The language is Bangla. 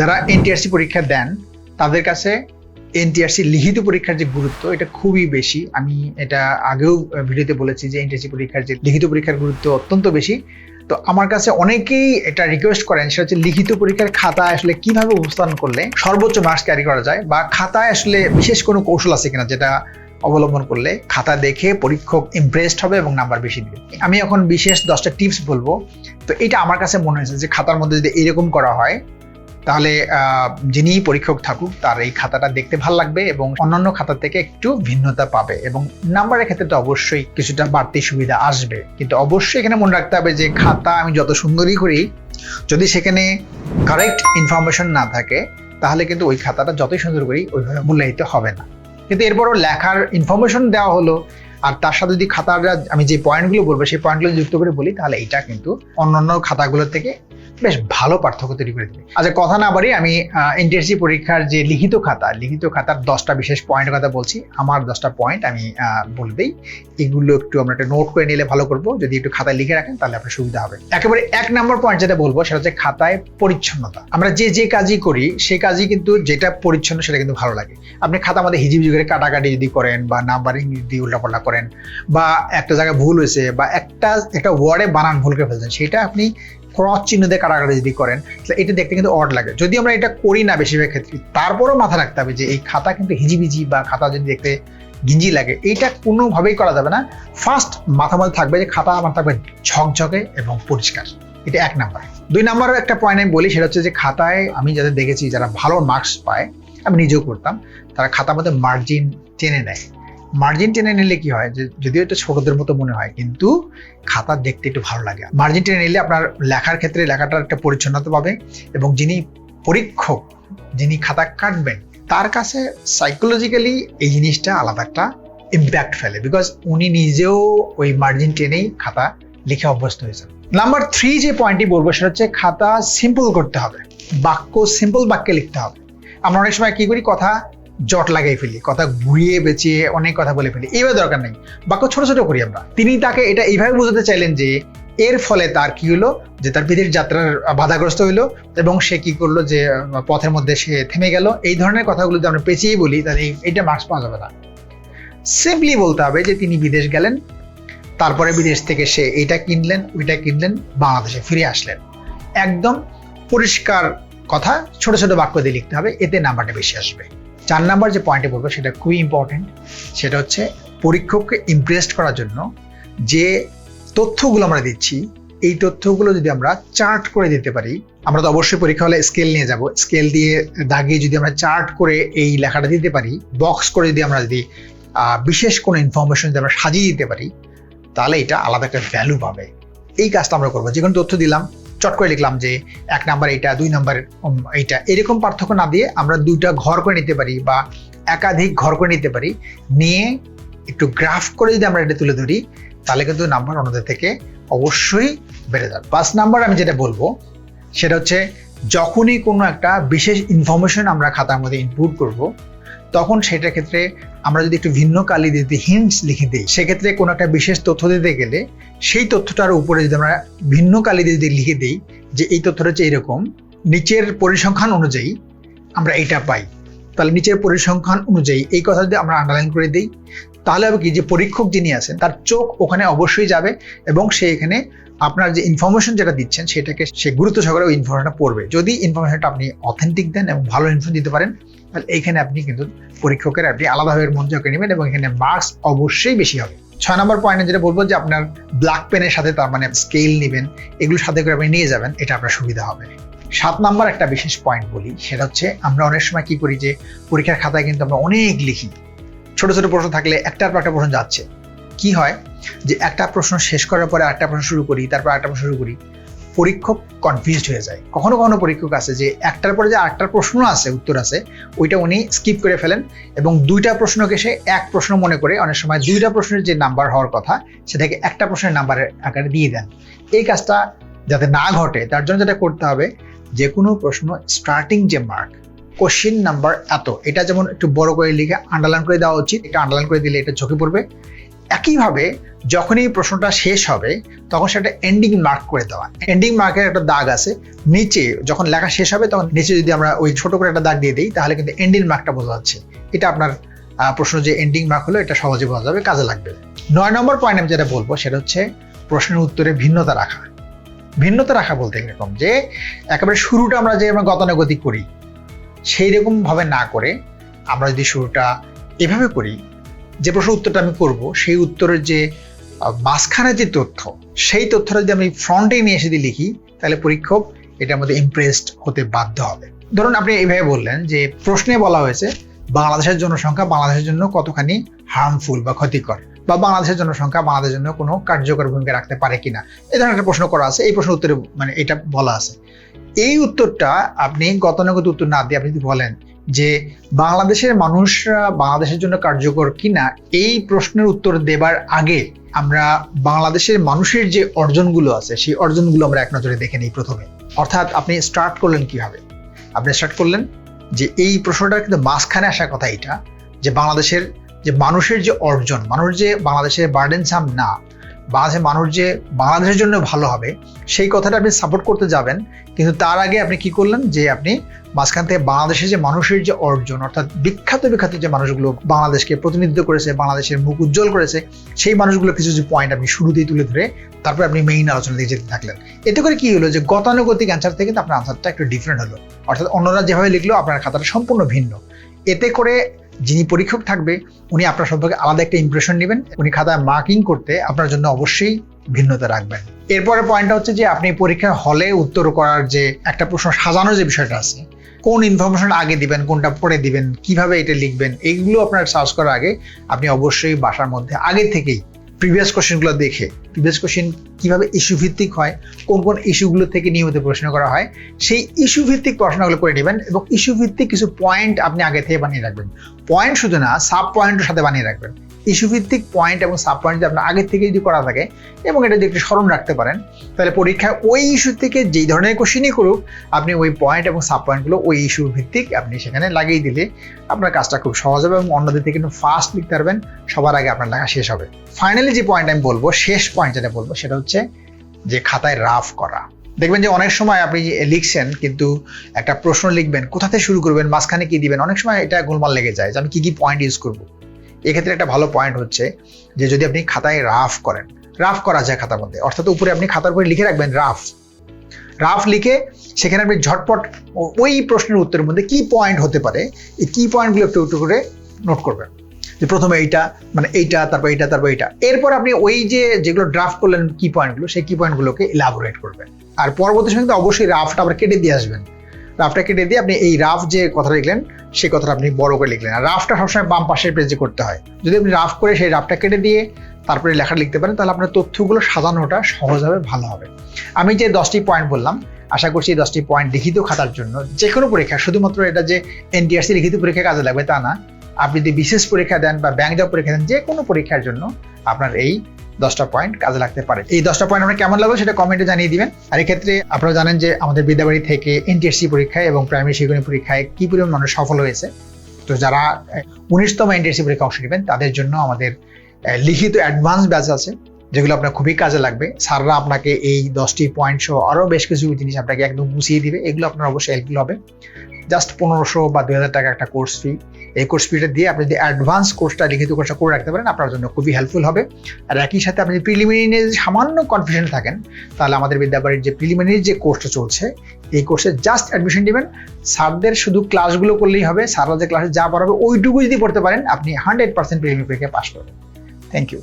যারা এনটিআরসি পরীক্ষা দেন, তাদের কাছে এনটিআরসি লিখিত পরীক্ষার যে গুরুত্ব, এটা খুবই বেশি। আমি এটা আগেও ভিডিওতে বলেছি যে এনটিআরসি পরীক্ষার যে লিখিত পরীক্ষার গুরুত্ব অত্যন্ত বেশি। তো আমার কাছে অনেকেই এটা রিকোয়েস্ট করেন, সেটা হচ্ছে লিখিত পরীক্ষার খাতায় আসলে কীভাবে উপস্থাপন করলে সর্বোচ্চ মার্কস ক্যারি করা যায় বা খাতায় আসলে বিশেষ কোনো কৌশল আছে কিনা যেটা অবলম্বন করলে খাতা দেখে পরীক্ষক ইমপ্রেসড হবে এবং নাম্বার বেশি দিবে। আমি এখন বিশেষ দশটা টিপস বলব। তো এটা আমার কাছে মনে হয়েছে যে খাতার মধ্যে যদি এরকম করা হয় তাহলে যিনি পরীক্ষক থাকুক, তার এই খাতাটা দেখতে ভালো লাগবে এবং অন্যান্য খাতা থেকে একটু ভিন্নতা পাবে এবং নাম্বারের ক্ষেত্রে তো অবশ্যই কিছুটা বাড়তি সুবিধা আসবে। কিন্তু অবশ্যই এখানে মনে রাখতে হবে যে, খাতা আমি যত সুন্দরই করি, যদি সেখানে কারেক্ট ইনফরমেশন না থাকে, তাহলে কিন্তু ওই খাতাটা যতই সুন্দর করি, ওইভাবে মূল্যায়িত হবে না। কিন্তু এরপরও লেখার ইনফরমেশন দেওয়া হলো, আর তার সাথে যদি খাতাটা আমি যে পয়েন্টগুলো বলব, সেই পয়েন্টগুলো যুক্ত করে বলি, তাহলে এটা কিন্তু অন্যান্য খাতাগুলোর থেকে বেশ ভালো পার্থক্য তৈরি করে দেবে আচ্ছা কথা না বাড়ি আমি এনটিএসসি পরীক্ষার যে লিখিত খাতা, লিখিত খাতার দশটা বিশেষ পয়েন্টের কথা বলছি, আমার দশটা পয়েন্ট আমি বলে দিই। এগুলো একটু আমরা একটা নোট করে নিলে ভালো করব। যদি একটু খাতায় লিখে রাখেন, তাহলে আপনার সুবিধা হবে। একেবারে এক নম্বর পয়েন্ট যেটা বলব, সেটা হচ্ছে খাতায় পরিচ্ছন্নতা। আমরা যে যে কাজই করি, সে কাজই কিন্তু যেটা পরিচ্ছন্ন, সেটা কিন্তু ভালো লাগে। আপনি খাতা মধ্যে হিজিবিজি করে কাটাকাটি যদি করেন, বা নাম্বারিং যদি উল্টাপাল্টা করেন, বা একটা জায়গায় ভুল হয়েছে, বা একটা একটা ওয়ার্ডে বানান ভুল করে ফেলছেন, সেটা আপনি ক্রস চিহ্ন দিয়ে কাটাকাটি যদি করেন, তাহলে এটা দেখতে কিন্তু অড লাগে। যদি আমরা এটা করি না বেশিরভাগ ক্ষেত্রে, তারপরেও মাথা রাখতে হবে যে এই খাতা কিন্তু হিজিবিজি বা খাতা যদি দেখতে গিঞ্জি লাগে, এইটা কোনোভাবেই করা যাবে না। ফার্স্ট মাথা মধ্যে থাকবে যে খাতা আমার থাকবে ঝকঝকে এবং পরিষ্কার। এটা এক নাম্বার। দুই নাম্বারের একটা পয়েন্ট আমি বলি, সেটা হচ্ছে যে খাতায় আমি যাদের দেখেছি, যারা ভালো মার্কস পায়, আমি নিজেও করতাম, তারা খাতার মধ্যে মার্জিন টেনে নেয়। মার্জিন টেনে নিলে কি হয়? যে যদিও এটা ছোটদের মতো মনে হয়, কিন্তু খাতা দেখতে একটু ভালো লাগে। মার্জিন টেনে নিলে আপনার লেখার ক্ষেত্রে লেখাটার একটা পরিচ্ছন্নতা পাবে এবং যিনি পরীক্ষক, যিনি খাতা কাটবেন, তার কাছে সাইকোলজিক্যালি এই জিনিসটা আলাদা একটা ইম্প্যাক্ট ফেলে। বিকজ উনি নিজেও ওই মার্জিন টেনেই খাতা লিখে অভ্যস্ত হয়েছেন। নাম্বার থ্রি যে পয়েন্টটি বলব, সেটা হচ্ছে খাতা সিম্পল করতে হবে। বাক্য সিম্পল বাক্যে লিখতে হবে। আমরা অনেক সময় কি করি? কথা জট লাগাই ফেলি, কথা ঘুরিয়ে বেঁচিয়ে অনেক কথা বলে ফেলি, এইভাবে দরকার নেই। বাক্য ছোট ছোট করি আমরা। তিনি তাকে এটা এইভাবে বোঝাতে চাইলেন যে, এর ফলে তার কি হলো? যে তার বিদেশ যাত্রার বাধাগ্রস্ত হইল এবং সে কি করল? যে পথের মধ্যে সে থেমে গেল। এই ধরনের কথাগুলো যদি আমরা পেঁচিয়ে বলি, তাহলে এই- এইটা মার্কস পাওয়া যাবে না। সিম্পলি বলতে হবে যে, তিনি বিদেশ গেলেন। তারপরে বিদেশ থেকে সে এটা কিনলেন, ওইটা কিনলেন, বাংলাদেশে ফিরে আসলেন। একদম পরিষ্কার কথা, ছোট ছোট বাক্য দিয়ে লিখতে হবে, এতে নাম্বারটা বেশি আসবে। চার নাম্বার যে পয়েন্টে বলব, সেটা খুবই ইম্পর্টেন্ট সেটা হচ্ছে পরীক্ষককে ইমপ্রেসড করার জন্য যে তথ্যগুলো আমরা দিচ্ছি, এই তথ্যগুলো যদি আমরা চার্ট করে দিতে পারি, আমরা তো অবশ্যই পরীক্ষা হলে স্কেল নিয়ে যাব। স্কেল দিয়ে দাগিয়ে যদি আমরা চার্ট করে এই লেখাটা দিতে পারি বক্স করে যদি আমরা যদি বিশেষ কোনো ইনফরমেশন যদি আমরা সাজিয়ে দিতে পারি, তাহলে এটা আলাদা একটা ভ্যালু পাবে। এই কাজটা আমরা করব। যে কোনো তথ্য দিলাম চট করে লিখলাম যে এক নাম্বার এইটা, দুই নাম্বার এইটা। এরকম পার্থক্য না দিয়ে আমরা দুইটা ঘর করে নিতে পারি বা একাধিক ঘর করে নিতে পারি। নিয়ে একটু গ্রাফ করে যদি আমরা এটা তুলে ধরি, তাহলে কিন্তু নাম্বার অন্যদের থেকে অবশ্যই বেড়ে যাবে। পাঁচ নাম্বার আমি যেটা বলব, সেটা হচ্ছে যখনই কোনো একটা বিশেষ ইনফরমেশন আমরা খাতার মধ্যে ইনপুট করব তখন সেটা ক্ষেত্রে আমরা যদি একটু ভিন্ন কালি দিতে হিন্টস লিখে দিই, সেক্ষেত্রে কোনো একটা বিশেষ তথ্য দিতে গেলে সেই তথ্যটার উপরে যদি আমরা ভিন্ন কালি দিয়ে যদি লিখে দিই যে এই তথ্যটা হচ্ছে এইরকম নিচের পরিসংখ্যান অনুযায়ী আমরা এটা পাই। তাহলে নিচের পরিসংখ্যান অনুযায়ী এই কথা যদি আমরা আন্ডারলাইন করে দিই তাহলে হবে কি? যে পরীক্ষক যিনি আছেন, তার চোখ ওখানে অবশ্যই যাবে এবং সে এখানে আপনার যে ইনফরমেশন যেটা দিচ্ছেন, সেটাকে সে গুরুত্ব সহকারে ওই ইনফরমেশনটা পড়বে। যদি ইনফরমেশনটা আপনি অথেন্টিক দেন এবং ভালো ইনফরমেশন দিতে পারেন, তাহলে এইখানে আপনি কিন্তু পরীক্ষকের আপনি আলাদাভাবে মন জয় করে নেবেন এবং এখানে মার্কস অবশ্যই বেশি হবে। ছয় নম্বর পয়েন্টে যেটা বলব যে আপনার ব্ল্যাক পেনের সাথে তার মানে স্কেল নেবেন এগুলো সাথে করে আপনি নিয়ে যাবেন, এটা আপনার সুবিধা হবে। সাত নাম্বার একটা বিশেষ পয়েন্ট বলি, সেটা হচ্ছে আমরা অনেক সময় কি করি যে পরীক্ষার খাতায় কিন্তু আমরা অনেক লিখি। ছোট ছোট প্রশ্ন থাকলে একটার পর একটা প্রশ্ন যাচ্ছে। কি হয়? যে একটা প্রশ্ন শেষ করার পরে আরেকটা প্রশ্ন শুরু করি, তারপর একটা প্রশ্ন শুরু করি, পরীক্ষক কনফিউজড হয়ে যায়। কখনো কখনো পরীক্ষক আছে যে একটার পরে যে আরেকটার প্রশ্ন আছে, উত্তর আছে, ওইটা উনি স্কিপ করে ফেলেন এবং দুইটা প্রশ্নকে সে এক প্রশ্ন মনে করে, অনেক সময় দুইটা প্রশ্নের যে নাম্বার হওয়ার কথা, সেটাকে একটা প্রশ্নের নাম্বারের আকারে দিয়ে দেন। এই কাজটা যাতে না ঘটে, তার জন্য যেটা করতে হবে যে কোনো প্রশ্ন স্টার্টিং যে মার্ক কোশ্চিন নাম্বার এত। এটা যেমন একটু বড় করে লিখে আন্ডারলাইন করে দেওয়া উচিত, এটা আন্ডারলাইন করে দিলে এটা চোখে পড়বে। একইভাবে যখনই প্রশ্নটা শেষ হবে, তখন সেটা এন্ডিং মার্ক করে দেওয়া। এন্ডিং মার্কের একটা দাগ আছে। নিচে যখন লেখা শেষ হবে, তখন নিচে যদি আমরা ওই ছোট করে একটা দাগ দিয়ে দিই, তাহলে কিন্তু এন্ডিং মার্কটা বোঝা যাচ্ছে। এটা আপনার প্রশ্ন যে এন্ডিং মার্ক হলো, এটা সহজে বোঝা যাবে, কাজে লাগবে। নয় নম্বর পয়েন্ট আমি যেটা বলব, সেটা হচ্ছে প্রশ্নের উত্তরে ভিন্নতা রাখা। ভিন্নতা রাখা বলতে এরকম যে, একেবারে শুরুটা আমরা যে আমরা গতানুগতিক করি সেই রকম ভাবে না করে আমরা যদি শুরুটা এভাবে করি, যে প্রশ্ন উত্তরটা আমি করব, সেই উত্তরের যে মাঝখানে যে তথ্য, সেই তথ্যটা যদি আমি ফ্রন্টে নিয়ে এসে দিয়ে লিখি, তাহলে পরীক্ষক এটার মধ্যে ইমপ্রেসড হতে বাধ্য হবে। ধরুন আপনি এইভাবে বললেন যে, প্রশ্নে বলা হয়েছে, বাংলাদেশের জনসংখ্যা বাংলাদেশের জন্য কতখানি হার্মফুল বা ক্ষতিকর? বা বাংলাদেশের জনসংখ্যা বাংলাদেশের জন্য কোনো কার্যকর ভূমিকা রাখতে পারে কিনা? এই ধরনের একটা প্রশ্ন করা আছে, এই প্রশ্ন উত্তরে মানে এটা বলা আছে। এই উত্তরটা আপনি গতানুগত উত্তর না দিয়ে আপনি যদি বলেন যে বাংলাদেশের মানুষরা বাংলাদেশের জন্য কার্যকর কিনা, এই প্রশ্নের উত্তর দেবার আগে আমরা বাংলাদেশের মানুষের যে অর্জনগুলো আছে, সেই অর্জনগুলো আমরা এক নজরে দেখে নিই প্রথমে। অর্থাৎ আপনি স্টার্ট করলেন কীভাবে? আপনি স্টার্ট করলেন যে এই প্রশ্নটা কিন্তু মাঝখানে আসার কথা এটা যে বাংলাদেশের যে মানুষের যে অর্জন মানুষ যে বাংলাদেশের বার্ডেন বার্ডেনসাম না বাংলাদেশের মানুষ যে বাংলাদেশের জন্য ভালো হবে, সেই কথাটা আপনি সাপোর্ট করতে যাবেন। কিন্তু তার আগে আপনি কি করলেন? যে আপনি মাঝখান থেকে বাংলাদেশের যে মানুষের যে অর্জন, অর্থাৎ বিখ্যাত বিখ্যাত যে মানুষগুলো বাংলাদেশকে প্রতিনিধিত্ব করেছে, বাংলাদেশের মুখ উজ্জ্বল করেছে, সেই মানুষগুলো কিছু কিছু পয়েন্ট আপনি শুরুতেই তুলে ধরে তারপর আপনি মেইন আলোচনা দিয়ে যেতে থাকলেন। এতে করে কি হলো যে গতানুগতিক অ্যান্সার থেকে আপনার আনসারটা একটু ডিফারেন্ট হলো। অর্থাৎ অন্যরা যেভাবে লিখলো, আপনার খাতাটা সম্পূর্ণ ভিন্ন। এতে করে যিনি পরীক্ষক থাকবে, উনি আপনার সম্পর্কে আলাদা একটা ইমপ্রেশন নেবেন। উনি খাতায় মার্কিং করতে আপনার জন্য অবশ্যই ভিন্নতা রাখবেন। এরপরে পয়েন্টটা হচ্ছে যে, আপনি পরীক্ষার হলে উত্তর করার যে একটা প্রশ্ন সাজানোর যে বিষয়টা আছে, কোন ইনফরমেশন আগে দিবেন, কোনটা পরে দিবেন, কীভাবে এটা লিখবেন এইগুলো আপনার সার্চ করার আগে আপনি অবশ্যই বাসার মধ্যে, আগে থেকেই প্রিভিয়াস কোশ্চেনগুলো দেখে প্রিভিয়াস কোশ্চেন কীভাবে ইস্যু ভিত্তিক হয়, কোন কোন ইস্যুগুলো থেকে নিয়মিত প্রশ্ন করা হয়, সেই ইস্যু ভিত্তিক প্রশ্নগুলো করে নেবেন এবং ইস্যু ভিত্তিক কিছু পয়েন্ট আপনি আগে থেকে বানিয়ে রাখবেন। পয়েন্ট শুধু না সাব পয়েন্টের সাথে বানিয়ে রাখবেন। ইস্যু ভিত্তিক পয়েন্ট এবং সাব পয়েন্ট যদি আপনার আগের থেকে যদি করা থাকে এবং এটা যদি একটু স্মরণ রাখতে পারেন, তাহলে পরীক্ষায় ওই ইস্যু থেকে যেই ধরনের কোশ্চেনই করুক, আপনি ওই পয়েন্ট এবং সাব পয়েন্টগুলো ওই ইস্যু ভিত্তিক আপনি সেখানে লাগিয়ে দিলে আপনার কাজটা খুব সহজ হবে এবং অন্যদের থেকে কিন্তু ফাস্ট লিখতে পারবেন। সবার আগে আপনার লেখা শেষ হবে। ফাইনালি যে পয়েন্ট আমি বলব, শেষ পয়েন্ট যেটা বলব, সেটা হচ্ছে যে খাতায় রাফ করা। দেখবেন যে অনেক সময় আপনি লিখছেন কিন্তু একটা প্রশ্ন লিখবেন, কোথা থেকে শুরু করবেন, মাঝখানে কি দিবেন, অনেক সময় এটা গোলমাল লেগে যায় যে আমি কি কি পয়েন্ট ইউজ করব। এক্ষেত্রে একটা ভালো পয়েন্ট হচ্ছে যে যদি আপনি খাতায় রাফ করেন, রাফ করা যায় খাতার মধ্যে। অর্থাৎ উপরে আপনি খাতার উপরে লিখে রাখবেন রাফ। রাফ লিখে সেখানে আপনি ঝটপট ওই প্রশ্নের উত্তরের মধ্যে কি পয়েন্ট হতে পারে, এই কি পয়েন্টগুলো একটু একটু করে নোট করবেন। যে প্রথমে এইটা মানে এইটা, তারপর এইটা তারপর এইটা। এরপর আপনি ওই যে যেগুলো ড্রাফট করলেন কি পয়েন্টগুলো সেই কি পয়েন্টগুলোকে ইলাবোরেট করবেন। আর পরবর্তী সময় অবশ্যই রাফটা আবার কেটে দিয়ে আসবেন। রাফটা কেটে দিয়ে আপনি এই রাফ যে কথা লিখলেন, সেই কথাটা আপনি বড় করে লিখলেন। আর রাফটা সবসময় বাম পাশের পেজে করতে হয়। যদি আপনি রাফ করে সেই রাফটা কেটে দিয়ে তারপরে লেখা লিখতে পারেন, তাহলে আপনার তথ্যগুলো সাজানোটা সহজ হবে, ভালো হবে। আমি যে দশটি পয়েন্ট বললাম, আশা করছি এই দশটি পয়েন্ট লিখিত খাতার জন্য যে কোনো পরীক্ষা, শুধুমাত্র এটা যে এনটিআরসি লিখিত পরীক্ষা কাজে লাগবে তা না। আপনি যদি বিশেষ পরীক্ষা দেন বা ব্যাংক জব পরীক্ষা দেন যে কোনো পরীক্ষার জন্য আপনার এই দশটা পয়েন্ট কাজে লাগতে পারে। এই দশটা পয়েন্ট আপনার কেমন লাগল সেটা কমেন্টে জানিয়ে দিবেন। আর এক্ষেত্রে আপনারা জানেন যে আমাদের বিদ্যাবাড়ি থেকে এনটিএসসি পরীক্ষায় এবং প্রাইমারি শিক্ষণী পরীক্ষায় কি পরিমাণ মানুষ সফল হয়েছে। তো যারা উনিশতম এনটিএসসি পরীক্ষা অংশ নেবেন, তাদের জন্য আমাদের লিখিত অ্যাডভান্স ব্যাচ আছে, যেগুলো আপনার খুবই কাজে লাগবে। স্যাররা আপনাকে এই দশটি পয়েন্ট সহ আরও বেশ কিছু জিনিস আপনাকে একদম বুঝিয়ে দিবে। এগুলো আপনার অবশ্যই হেল্পফুল হবে। জাস্ট পনেরোশো বা দুই হাজার টাকা একটা কোর্স ফি এই কোর্স পিরিয়ড দিয়ে আপনি যদি অ্যাডভান্স কোর্সটা লিখিত কোর্সটা করে রাখতে পারেন, আপনার জন্য খুবই হেল্পফুল হবে। আর একই সাথে আপনি প্রিলিমিনারি সামান্য কনফিউশন থাকেন, তাহলে আমাদের বিদ্যাবাড়ির যে প্রিলিমিনারি যে কোর্সটা চলছে, এই কোর্সে জাস্ট অ্যাডমিশন নেবেন স্যারদের শুধু ক্লাসগুলো করলেই হবে, স্যাররা যে ক্লাসে যা পড়াবে ওইটুকু যদি পড়তে পারেন, আপনি হান্ড্রেড পার্সেন্ট প্রিলিমিনারি পরীক্ষায় পাস করবেন। Thank you